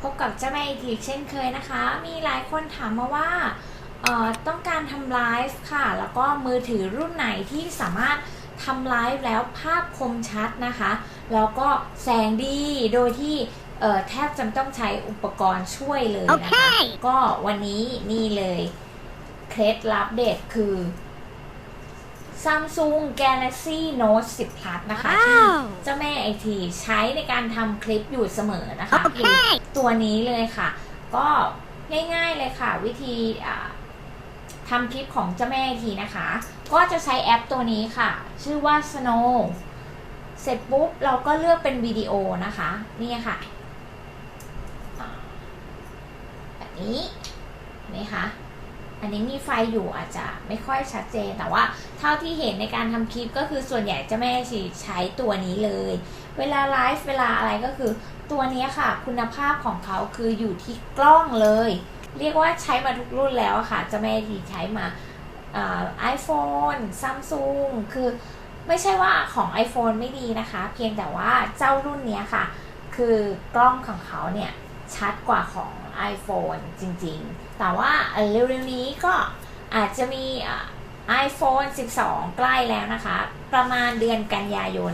พบกับเจ้าแม่อีกทีเช่นเคยนะคะ มีหลายคนถามมาว่าเอ่อต้องการทำไลฟ์ค่ะ แล้วก็มือถือรุ่นไหนที่สามารถทำไลฟ์แล้วภาพคมชัดนะคะ แล้วก็แสงดีโดยที่เอ่อแทบจะไม่ต้องใช้อุปกรณ์ช่วยเลยนะคะก็วันนี้นี่เลย เคล็ดลับเด็ดคือ Samsung Galaxy Note 10 Plus นะคะที่ว้าวเจ้าแม่ไอทีใช้ในการทำคลิปอยู่เสมอนะคะโอเคคือตัวนี้เลยค่ะ ก็ง่ายๆเลยค่ะ วิธีอ่าทำคลิปของเจ้าแม่ไอทีนะคะ ก็จะใช้แอปตัวนี้ค่ะ ชื่อว่า Snow เสร็จปุ๊บ เราก็เลือกเป็นวิดีโอนะคะ นี่ค่ะอ่าแบบนี้เห็นไหมคะ อันนี้มีไฟอยู่อาจจะไม่ค่อยชัดเจน แต่ว่าเท่าที่เห็นในการทำคลิปก็คือส่วนใหญ่เจะแม่ชีใช้ตัวนี้เลย เวลาไลฟ์เวลาอะไรก็คือ ตัวนี้ค่ะ คุณภาพของเขาคืออยู่ที่กล้องเลย เรียกว่าใช้มาทุกรุ่นแล้วค่ะเจะแม่ทีใช้มาไอโฟนซัมซุงคือไม่ใช่ว่าของ iPhone ไม่ดีนะคะ เพียงแต่ว่าเจ้ารุ่นนี้ค่ะ คือกล้องของเขาเนี่ย ชัดกว่าของ iPhone จริงๆ แต่ว่าเร็วๆนี้ก็อาจจะมีอะ iPhone 12 ใกล้แล้วนะคะ ประมาณเดือนกันยายน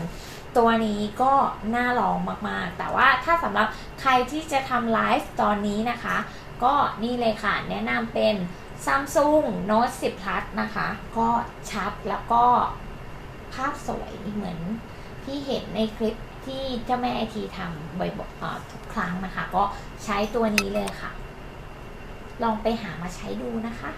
ตัวนี้ก็น่าลองมากๆ แต่ว่าถ้าสำหรับใครที่จะทำไลฟ์ตอนนี้นะคะ ก็นี่เลยค่ะ แนะนำเป็น Samsung Note 10 Plus นะคะ ก็ชัดแล้วก็ภาพสวยเหมือน ที่เห็นในคลิปที่เจ้าแม่ไอทีทำบ่อยๆอ่าทุกครั้งนะคะ ก็ใช้ตัวนี้เลยค่ะ ลองไปหามาใช้ดูนะคะ